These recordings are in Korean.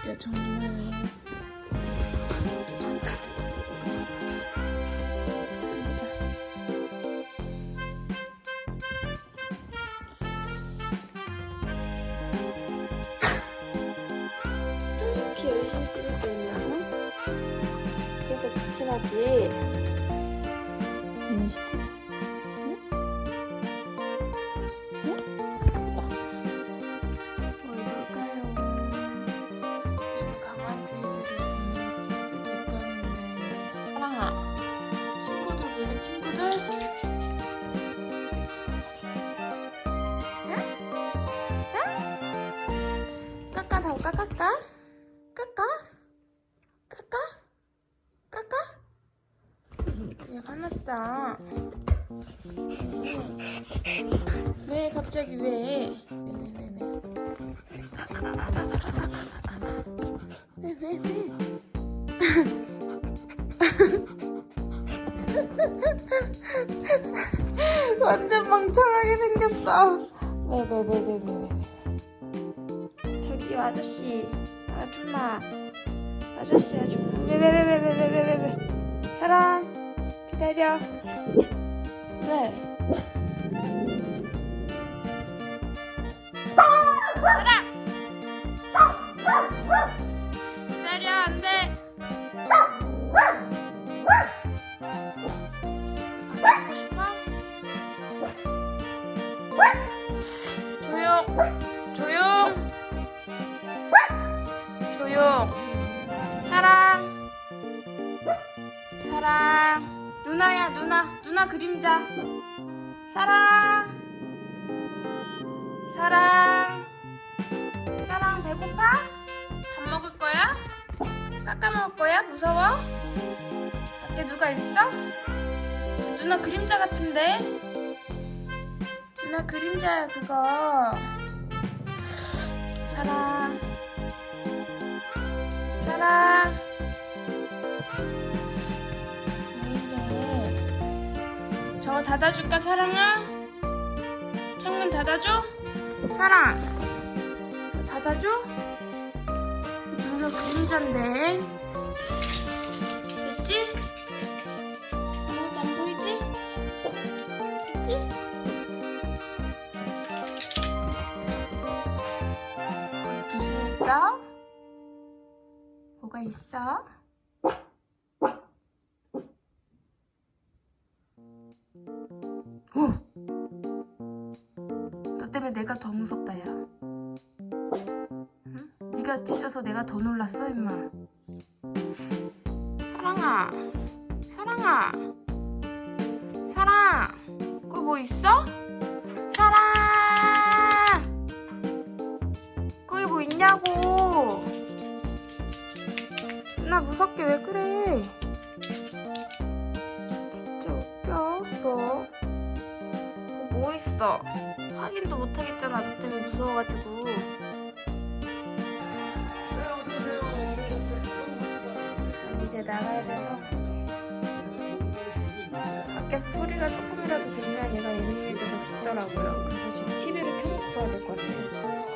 진짜 정말 이렇게 열심히 찌를 때면 그러니까 붙여야지 까 까 까? 까 까? 까 까? 까까? 얘 화났어. 왜? 왜 갑자기 왜? 왜왜 왜 왜? 왜 왜 왜? 완전 멍청하게 생겼어. 왜 왜 왜 왜 왜 왜? 아저씨, 아줌마, 아저씨 아줌마. 왜 왜 왜 왜 왜 왜 왜왜 왜? 사랑, 기다려. 왜? 기다 누나야 누나, 누나 그림자. 사랑, 사랑, 사랑 배고파? 밥 먹을 거야? 깎아 먹을 거야? 무서워? 밖에 누가 있어? 저 누나 그림자 같은데? 누나 그림자야 그거 사랑 사랑 저거 닫아줄까 사랑아? 창문 닫아줘? 사랑 이거 닫아줘? 누나 그림자인데 됐지? 아무것도 안 보이지? 됐지? 귀신 있어? 뭐가 있어? 오! 너 때문에 내가 더 무섭다 야 응? 네가 짖어서 내가 더 놀랐어 임마 사랑아 사랑아 사랑 거기 뭐 있어? 사랑 이제 나가야 돼서 밖에서 소리가 조금이라도 들리면 얘가 예민해져서 짖더라고요 그래서 지금 TV를 켜놓고 와야 될 것 같아요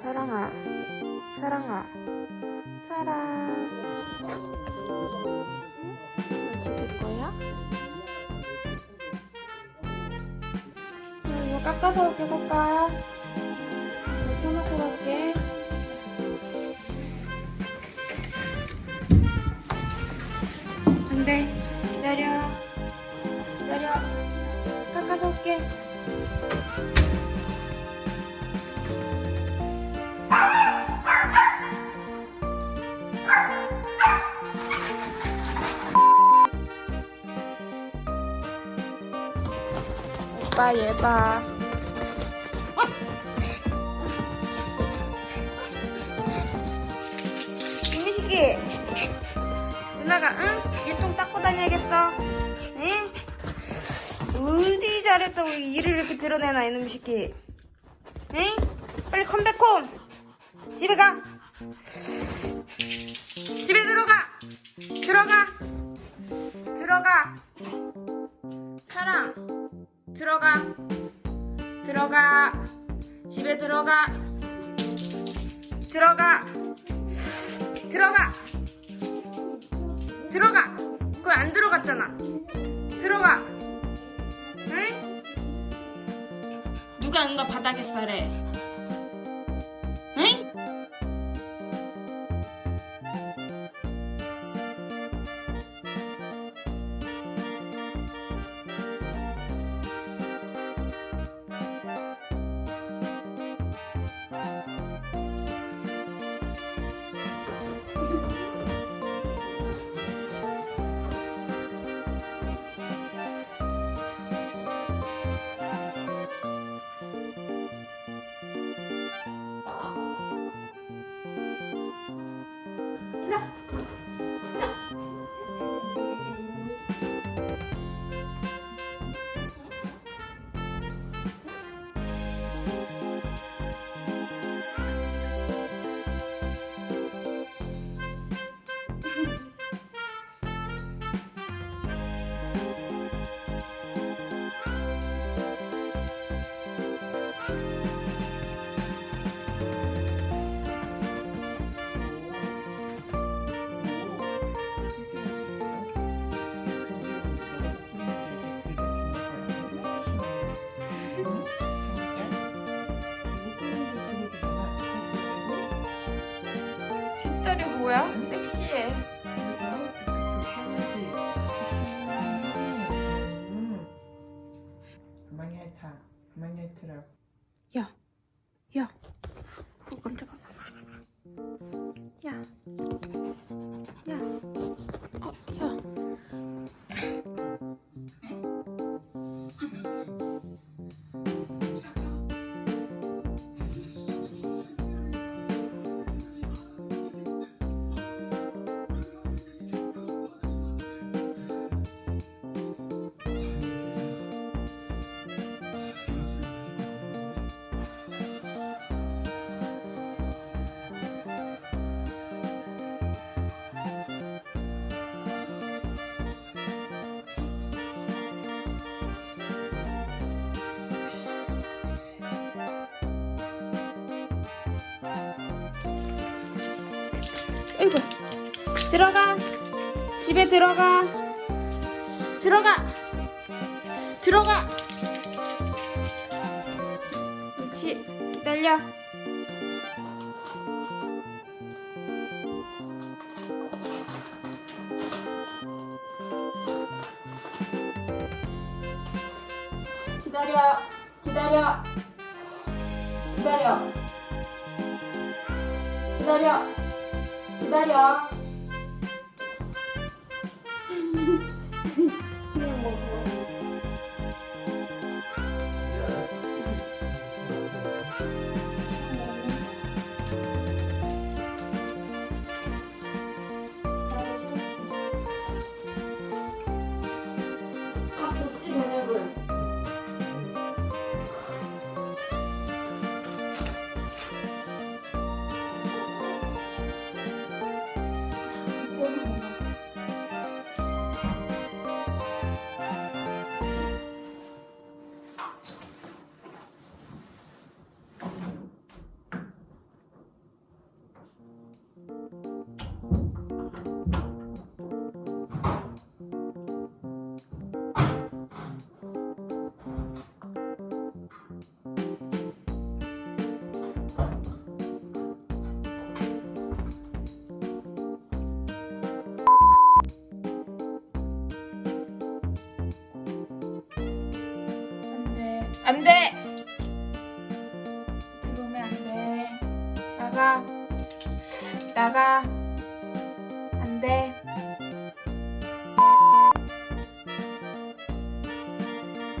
사랑아, 사랑아, 사랑. 너 짖을 거야? 깎아서 올게, 깎아. 이거 켜놓고 갈게. 안 돼. 기다려. 기다려. 깎아서 올게. 오빠 얘 봐. 이미식이 누나가 응? 얘똥 닦고 다녀야겠어. 응? 어디 잘했다고 일을 이렇게 드러내나 이놈 새끼. 응? 빨리 컴백홈. 집에 가. 집에 들어가. 들어가. 들어가. 사랑. 들어가. 들어가. 집에 들어가. 들어가. 들어가. 들어가. 그거 안 들어갔잖아. 들어가. 응? 누가 누가 바닥에 싸래? you. 뒷다리 뭐야? 섹시해. 핥으라고. 야, 야, 그거 깜짝아. 야, 야, 아이고, 들어가. 집에 들어가. 들어가. 들어가. 그렇지. 기다려. 기다려. 기다려. 기다려. 기다려. 기다려. 안 돼! 들어오면 안 돼. 나가. 나가.